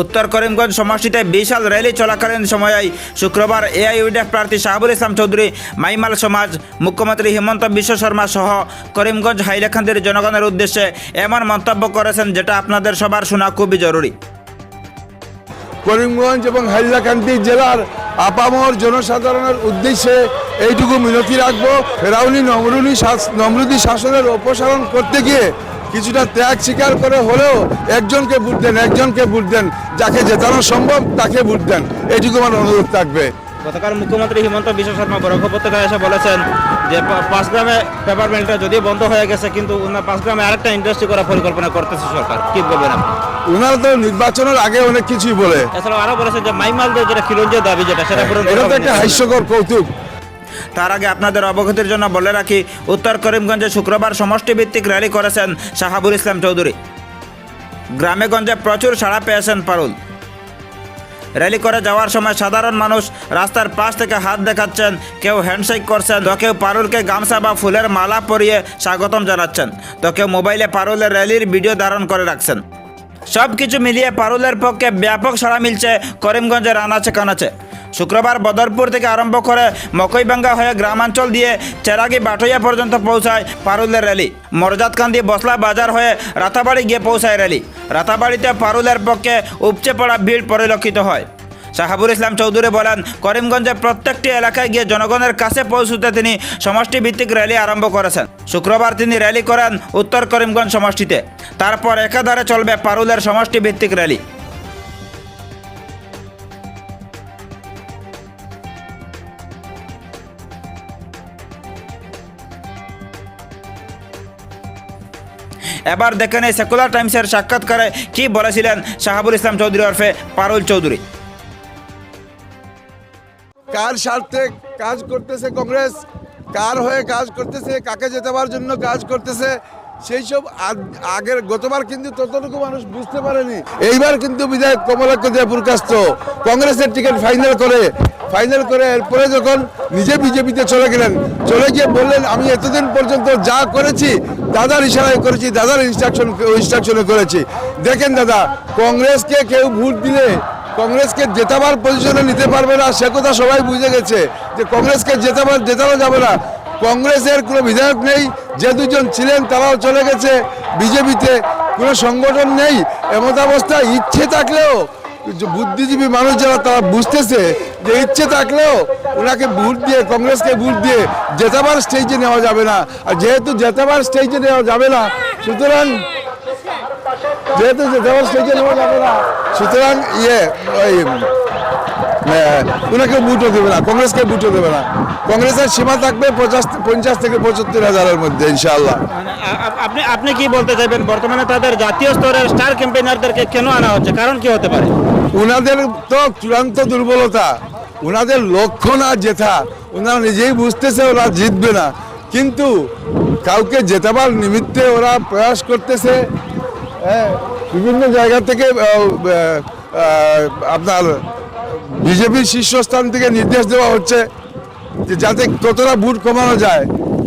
উত্তর করিমগঞ্জ সমষ্টিতে বিশাল র্যালি চলাকালীন সময়ে শুক্রবার এআইইউডিএফ প্রার্থী শাহাবুল ইসলাম চৌধুরী, মাইমাল সমাজ, মুখ্যমন্ত্রী হিমন্ত বিশ্ব শর্মা সহ করিমগঞ্জ হাইলাকান্দির জনগণের উদ্দেশ্যে এমন মন্তব্য করেছেন যেটা আপনাদের সবার শোনা খুবই জরুরি। করিমগঞ্জ এবং হাইলাকান্দি জেলার আপামর জনসাধারণের উদ্দেশ্যে এইটুকু মিনতি রাখব। ফেরাউনি নমরুনি নমরুদি শাসনের অপসারণ করতে গিয়ে কিছুটা ত্যাগ স্বীকার করে হলেও একজনকে ভোট দেন একজনকে ভোট দেন যাকে জেতানো সম্ভব তাকে ভোট দেন। এইটুকু আমার অনুরোধ থাকবে। গতকাল মুখ্যমন্ত্রী হিমন্ত বিশ্ব শর্মা উপত্যকায় এসে বলেছেন যে পাঁচগ্রামে পেপার মিলটা যদিও বন্ধ হয়ে গেছে কিন্তু ওনার পাঁচগ্রামে আরেকটা ইন্ডাস্ট্রি করার পরিকল্পনা করতেছে সরকার। কি বলবেন আপনি? ওনারা তো নির্বাচনের আগে অনেক কিছুই বলে। এছাড়াও আরও বলেছেন যে মাইমালদের যেটা খিলঞ্জের দাবি যেটা সেটা এটা তো একটা হাস্যকর কৌতুক। তার আগে আপনাদের অবগতির জন্য বলে রাখি, উত্তর করিমগঞ্জে শুক্রবার সমষ্টি ভিত্তিক র্যালি করেছেন শাহাবুল ইসলাম চৌধুরী। গ্রামেগঞ্জে প্রচুর সাড়া পেয়েছেন পারুল। র্যালি করে যাওয়ার সময় সাধারণ মানুষ রাস্তার পাশ থেকে হাত দেখাচ্ছেন, কেউ হ্যান্ডশেক করছেন, তো কেউ পারুলকে গামছা বা ফুলের মালা পরিয়ে স্বাগতম জানাচ্ছেন, তো কেউ মোবাইলে পারুলের র্যালির ভিডিও ধারণ করে রাখছেন। সব কিছু মিলিয়ে পারুলের পক্ষে ব্যাপক সাড়া মিলছে করিমগঞ্জের আনাচে কানাচে। শুক্রবার বদরপুর থেকে আরম্ভ করে মকইবাঙ্গা হয়ে গ্রামাঞ্চল দিয়ে চেরাগি বাটইয়া পর্যন্ত পৌঁছায় পারুলের র্যালি। মরজাতকান্দি বসলা বাজার হয়ে রাতাবাড়ি গিয়ে পৌঁছায় র্যালি। রাতাবাড়িতে পারুলের পক্ষে উপচে পড়া ভিড় পরিলক্ষিত হয়। শাহাবুল ইসলাম চৌধুরী বলেন করিমগঞ্জের প্রত্যেকটি এলাকায় গিয়ে জনগণের কাছে পৌঁছতে তিনি সমষ্টিভিত্তিক র্যালি আরম্ভ করেছেন। শুক্রবার তিনি র্যালি করেন উত্তর করিমগঞ্জ সমষ্টিতে। তারপর একাধারে চলবে পারুলের সমষ্টিভিত্তিক র্যালি। এবার দেখেন এই সেকুলার টাইমসের সাক্ষাৎকারে কি বলেছিলেন শাহাবুল ইসলাম চৌধুরী ওরফে পারুল চৌধুরী। কার স্বার্থে কাজ করতেছে কংগ্রেস? কার হয়ে কাজ করতেছে? কাকে জেতাবার জন্য কাজ করতেছে? সেই সব আগ- আগের, গতবার কিন্তু ততটুকু মানুষ বুঝতে পারেনি। এইবার কিন্তু বিধায়ক কমলাক্ষ দিয়ে পুরকাস্ত কংগ্রেসের টিকিট ফাইনাল করে ফাইনাল করে এরপরে যখন নিজে বিজেপিতে চলে গেলেন, চলে গিয়ে বললেন, আমি এতদিন পর্যন্ত যা করেছি, দাদার ইশারায় করেছি, দাদার ইনস্ট্রাকশন ইনস্ট্রাকশনে করেছি। দেখেন দাদা, কংগ্রেসকে কেউ ভোট দিলে, কংগ্রেসকে জেতাবার পজিশনে নিতে পারবে না, সে কথা সবাই বুঝে গেছে যে কংগ্রেসকে জেতাবার, জেতানো যাবে না। কংগ্রেসের কোনো বিধায়ক নেই, যে দুজন ছিলেন তারাও চলে গেছে বিজেপিতে। কোনো সংগঠন নেই এমতাবস্থা ইচ্ছে থাকলেও বুদ্ধিজীবী মানুষ যারা তারা বুঝতেছে যে ইচ্ছে থাকলেও ওনাকে ভোট দিয়ে, কংগ্রেসকে ভোট দিয়ে জেতাবার স্টেজে নেওয়া যাবে না। আর যেহেতু জেতাবার স্টেজে নেওয়া যাবে না, সুতরাং যেহেতু জেতাবার স্টেজে নেওয়া যাবে না, সুতরাং ইয়ে ওই ওনাকে ভোটও দেবে না কংগ্রেসকে ভোটও দেবে না। কংগ্রেসের সীমা থাকবে পঞ্চাশ পঞ্চাশ থেকে পঁচাত্তর হাজারের মধ্যে ইনশাআল্লাহ। মানে আপনি আপনি কি বলতে চাইবেন? বর্তমানে তাদের জাতীয় স্তরের স্টার ক্যাম্পেইনারদেরকে কেন আনা হচ্ছে? কারণ কি হতে পারে? ওনাদের তো চূড়ান্ত দুর্বলতা ওনাদের লক্ষ্য না জেতা ওনারা নিজেই বুঝতেছে ওরা জিতবে না। কিন্তু কাউকে জেতাবার নিমিত্তে ওরা প্রয়াস করতেছে হ্যাঁ, বিভিন্ন জায়গা থেকে আপনার বিজেপির শীর্ষস্থান থেকে নির্দেশ দেওয়া হচ্ছে যে যাতে কতটা বুট কমানো যায়।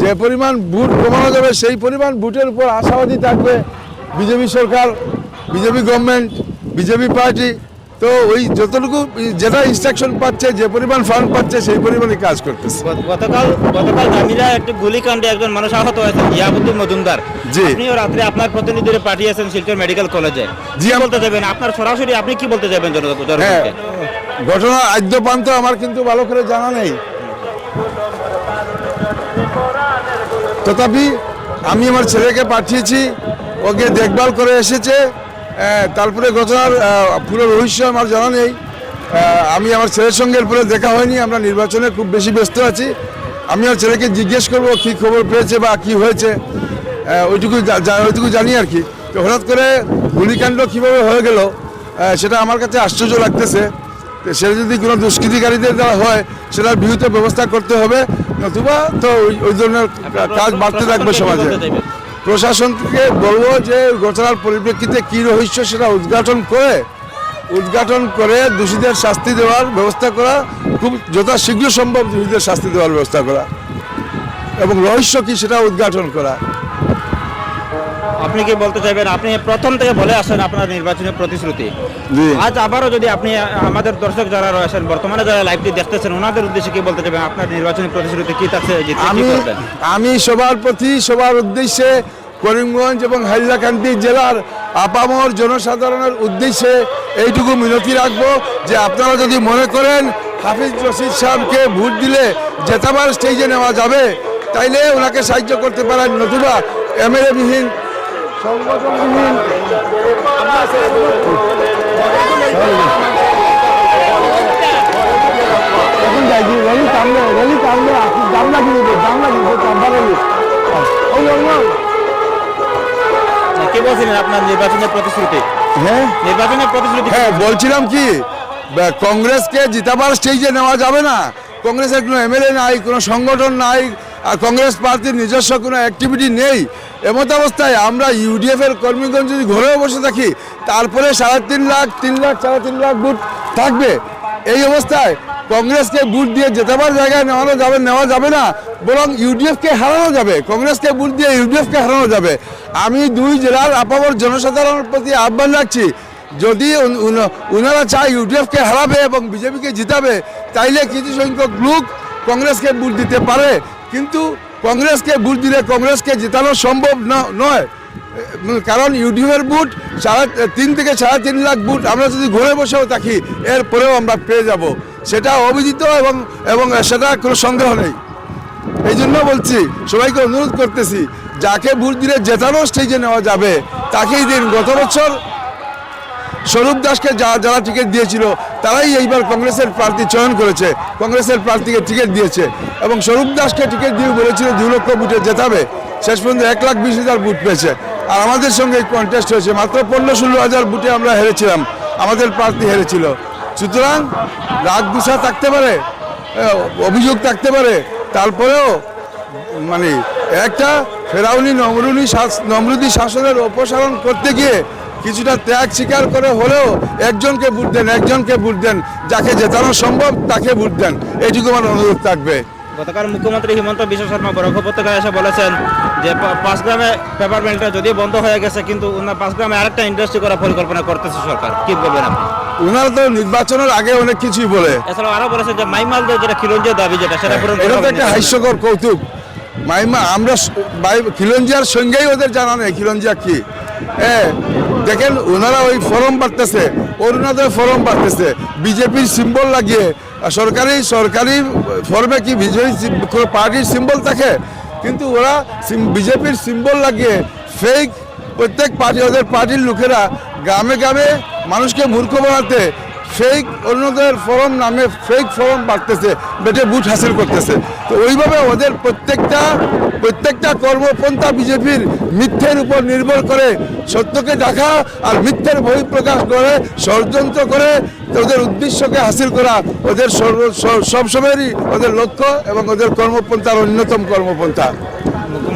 যে পরিমাণ বুট কমানো যাবে সেই পরিমাণ বুটের উপর আশাবাদী থাকবে বিজেপি সরকার বিজেপি গভর্নমেন্ট বিজেপি পার্টি তো ওই যতটুকু যেটা ইনস্ট্রাকশন পাচ্ছে যে পরিমাণ ফান্ড পাচ্ছে সেই পরিমাণে কাজ করতেছে। গতকাল গতকাল জামিরা একটি গুলিকাণ্ডে একজন মানুষ আহত হয়েছেন ইয়াবুদ্দিন মজুমদার। জি। আপনিও রাত্রে আপনার প্রতিনিধিরে পাঠিয়েছেন শিলচর মেডিকেল কলেজে জি, বলতে যাবেন? আপনার সরাসরি আপনি কি বলতে যাবেন জন- হ্যাঁ। জনগণকে ঘটনা আদ্য প্রান্ত আমার কিন্তু ভালো করে জানা নেই। তথাপি আমি আমার ছেলেকে পাঠিয়েছি ওকে দেখভাল করে এসেছে তারপরে ঘটনার পুরো রহস্য আমার জানা নেই। আমি আমার ছেলের সঙ্গে এরপরে দেখা হয়নি, আমরা নির্বাচনে খুব বেশি ব্যস্ত আছি। আমি আমার ছেলেকে জিজ্ঞেস করব, কী খবর পেয়েছে বা কি হয়েছে ওইটুকু ওইটুকু জানি আর কি। তো হঠাৎ করে গুলিকাণ্ড কীভাবে হয়ে গেল সেটা আমার কাছে আশ্চর্য লাগতেছে। সেটা যদি কোনো দুষ্কৃতিকারীদের দ্বারা হয় সেটার বিহিত ব্যবস্থা করতে হবে নতুবা তো ওই- ওই ধরনের কাজ বাড়তে থাকবে সমাজে। প্রশাসনকে বলব যে ঘটনার পরিপ্রেক্ষিতে কী রহস্য সেটা উদ্ঘাটন করে উদ্ঘাটন করে দোষীদের শাস্তি দেওয়ার ব্যবস্থা করা খুব যথাশীঘ্র সম্ভব দোষীদের শাস্তি দেওয়ার ব্যবস্থা করা এবং রহস্য কি সেটা উদ্ঘাটন করা। আপনি কি বলতে চাইবেন? আপনি প্রথম থেকে বলে আসেন আপনার নির্বাচনী প্রতিশ্রুতি। আজ আবারও যদি আপনি আমাদের দর্শক যারা রয়েছেন বর্তমানে যারা লাইভটি দেখতেছেন ওনাদের উদ্দেশ্যে কি বলতে চাইবেন? আপনার নির্বাচনী প্রতিশ্রুতি কি থাকছে আমি আমি সবার প্রতি সবার উদ্দেশ্যে করিমগঞ্জ এবং হাইলাকান্দি জেলার আপামর জনসাধারণের উদ্দেশ্যে এইটুকু মিনতি রাখব যে আপনারা যদি মনে করেন হাফিজ রশিদ সাহেবকে ভোট দিলে জেতাবার স্টেজে নেওয়া যাবে তাইলে ওনাকে সাহায্য করতে পারেন নতুবা এমএলএ বিহীন সংগঠনবিহীন এখন যাই কি রেলি রেলি দিবে চাম্বা রেলি ওই জন্য বলছিলেন আপনার নির্বাচনের প্রতিশ্রুতি? হ্যাঁ? নির্বাচনের প্রতিশ্রুতি হ্যাঁ বলছিলাম কি কংগ্রেসকে জিতাবার স্টেজে নেওয়া যাবে না। কংগ্রেসের কোনো এমএলএ নাই কোনো সংগঠন নাই আর কংগ্রেস পার্টির নিজস্ব কোনো অ্যাক্টিভিটি নেই। এমত অবস্থায় আমরা ইউডিএফ এর কর্মীগণ যদি ঘরেও বসে থাকি, তারপরে সাড়ে তিন লাখ তিন লাখ, সাড়ে তিন লাখ ভোট থাকবে। এই অবস্থায় কংগ্রেসকে ভোট দিয়ে জেতাবার জায়গায় নেওয়ানো যাবে, নেওয়া যাবে না, বরং ইউডিএফকে হারানো যাবে। কংগ্রেসকে ভোট দিয়ে ইউডিএফকে হারানো যাবে। আমি দুই জেলার আপামর জনসাধারণের প্রতি আহ্বান রাখছি যদি উন- চায় ইউডিএফকে হারাবে এবং বিজেপিকে জিতাবে, তাইলে কিছু সংখ্যক লোক কংগ্রেসকে ভোট দিতে পারে। কিন্তু কংগ্রেসকে ভোট দিলে কংগ্রেসকে জেতানো সম্ভব নয়। কারণ ইউডিএফের বুট সাড়ে তিন থেকে সাড়ে তিন লাখ বুট আমরা যদি ঘরে বসেও থাকি এরপরেও আমরা পেয়ে যাব। সেটা অভিজিত এবং এবং সেটা কোনো সন্দেহ নেই। এই জন্য বলছি, সবাইকে অনুরোধ করতেছি, যাকে ভোট দিলে জেতানো স্টেজে নেওয়া যাবে, তাকেই দিন। গত বছর স্বরূপ দাসকে যা যারা টিকিট দিয়েছিল, তারাই এইবার কংগ্রেসের প্রার্থী চয়ন করেছে। কংগ্রেসের প্রার্থীকে টিকিট দিয়েছে। এবং স্বরূপ দাসকে টিকিট দিয়ে বলেছিল, দু লক্ষ বুটে জেতাবে। শেষ পর্যন্ত এক লাখ বিশ হাজার বুট পেয়েছে। আর আমাদের সঙ্গে কন্টেস্ট হয়েছে। মাত্র পনেরো ষোলো হাজার বুটে আমরা হেরেছিলাম। আমাদের প্রার্থী হেরেছিল। সুতরাং রাগ দুষা থাকতে পারে অভিযোগ থাকতে পারে। তারপরেও মানে একটা ফেরাউনি নমরুনি নমরুদি শাসনের অপসারণ করতে গিয়ে কিছুটা ত্যাগ স্বীকার করে হলেও একজনকে ভোট দেন একজনকে ভোট দেন যাকে জেতানো সম্ভব তাকে ভোট দেন। এইটুকু আমার অনুরোধ থাকবে। গতকাল মুখ্যমন্ত্রী হিমন্ত বিশ্ব শর্মা বরাক উপত্যকায় এসে বলেছেন যে পাঁচগ্রামে পেপার মিলটা যদিও বন্ধ হয়ে গেছে কিন্তু ওনার পাঁচগ্রামে আরেকটা ইন্ডাস্ট্রি করার পরিকল্পনা করতেছে সরকার। কি বলবেন আপনি? ওনারা তো নির্বাচনের আগে অনেক কিছুই বলে। এছাড়াও আরও বলেছেন যে মাইমালদের যেটা খিলঞ্জের দাবি যেটা সেটা পূরণ এটা তো একটা হাস্যকর কৌতুক। মাইমা আমরা বাই- খিলঞ্জিয়ার সঙ্গেই ওদের জানা নেই খিলঞ্জিয়া কি? হ্যাঁ দেখেন ওনারা ওই ফরম বাড়তেছে অরুণাদের ফরম বাড়তেছে, বিজেপির সিম্বল লাগিয়ে সরকারি সরকারি ফর্মে কি বিজেপি পার্টির সিম্বল থাকে? কিন্তু ওরা বিজেপির সিম্বল লাগিয়ে ফেক প্রত্যেক পার্টি ওদের পার্টির লোকেরা গ্রামে গ্রামে মানুষকে মূর্খ বানাতে ফেক অন্যদের ফরম নামে ফেক ফরম বাড়তেছে, বেটে বুট হাসিল করতেছে। তো ওইভাবে ওদের প্রত্যেকটা প্রত্যেকটা কর্মপন্থা বিজেপির মিথ্যের উপর নির্ভর করে, সত্যকে দেখা আর মিথ্যের বহিঃপ্রকাশ করে, ষড়যন্ত্র করে, ওদের উদ্দেশ্যকে হাসিল করা, ওদের সবসময়েরই ওদের লক্ষ্য এবং ওদের কর্মপন্থার অন্যতম কর্মপন্থা।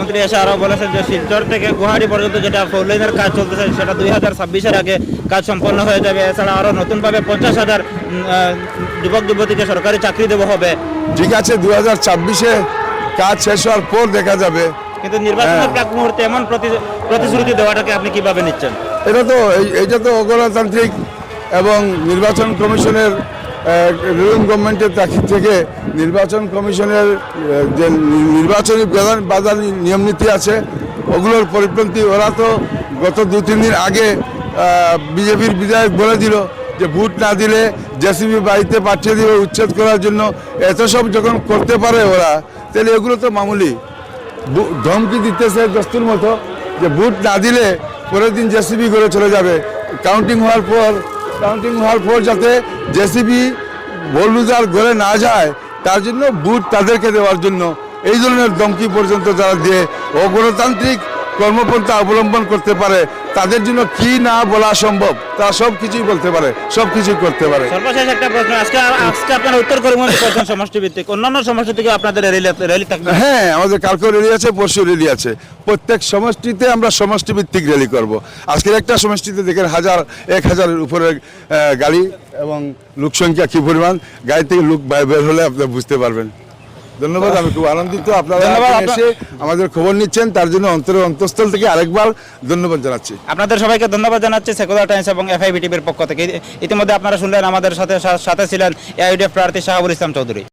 মুখ্যমন্ত্রী এসে আরও বলেছেন যে শিলচর থেকে গুয়াহাটি পর্যন্ত যেটা ফোর লাইনের কাজ চলতেছে সেটা দুই হাজার ছাব্বিশের আগে কাজ সম্পন্ন হয়ে যাবে। এছাড়া আরও নতুনভাবে পঞ্চাশ হাজার যুবক যুবতীকে সরকারি চাকরি দেওয়া হবে। ঠিক আছে দু হাজার ছাব্বিশে কাজ শেষ হওয়ার পর দেখা যাবে। কিন্তু নির্বাচনের হ্যাঁ। প্রাক মুহূর্তে এমন প্রতি- প্রতিশ্রুতি দেওয়াটাকে আপনি কীভাবে নিচ্ছেন? এটা তো এই- এইটা তো অগণতান্ত্রিক এবং নির্বাচন কমিশনের রুলিং গভর্নমেন্টের তাকিদ থেকে নির্বাচন কমিশনের যে নির্বাচনী প্রধান বাজার নিয়ম নীতি আছে, ওগুলোর পরিপন্থী ওরা তো গত দু, তিন দিন আগে বিজেপির বিধায়ক বলে দিল যে ভোট না দিলে জেসিবি বাড়িতে পাঠিয়ে দিবে উচ্ছেদ করার জন্য। এত সব যখন করতে পারে ওরা, তাহলে এগুলো তো মামুলি। ধমকি দিতেছে দস্তুর মতো যে ভোট না দিলে পরের দিন জেসিবি করে চলে যাবে। কাউন্টিং হওয়ার পর কাউন্টিং হওয়ার পর যাতে জেসিবি বলুদার ঘরে না যায় তার জন্য বুট তাদেরকে দেওয়ার জন্য। এই ধরনের ধমকি পর্যন্ত যারা দিয়ে অগণতান্ত্রিক কর্মপন্থা অবলম্বন করতে পারে তাদের জন্য কি না বলা সম্ভব তারা সব কিছুই বলতে পারে সব কিছুই করতে পারে। সর্বশেষ একটা প্রশ্ন আজকে আজকে আপনার উত্তর করিমগঞ্জ করছেন সমষ্টি ভিত্তিক অন্যান্য সমষ্টি থেকে আপনাদের রেলি র্যালি থাকবে। হ্যাঁ আমাদের কালকে রেলি আছে পরশু রেলি আছে। প্রত্যেক সমষ্টিতে আমরা সমষ্টি ভিত্তিক রেলি করব। আজকের একটা সমষ্টিতে দেখেন হাজার এক হাজারের উপরে গাড়ি এবং লোকসংখ্যা কি পরিমাণ গাড়ি থেকে লোক বের হলে আপনি বুঝতে পারবেন। ধন্যবাদ আমি খুব আনন্দিত। আপনারা এসে আমাদের খবর নিচ্ছেন তার জন্য অন্তরের অন্তঃস্থল থেকে আরেকবার ধন্যবাদ জানাচ্ছি। আপনাদের সবাইকে ধন্যবাদ জানাচ্ছি সেকুলার টাইমস এবং এফআইবি টিভির পক্ষ থেকে। ইতিমধ্যে আপনারা শুনলেন আমাদের সাথে সাথে ছিলেন এআইডিএফ প্রার্থী শাহাবুল ইসলাম চৌধুরী।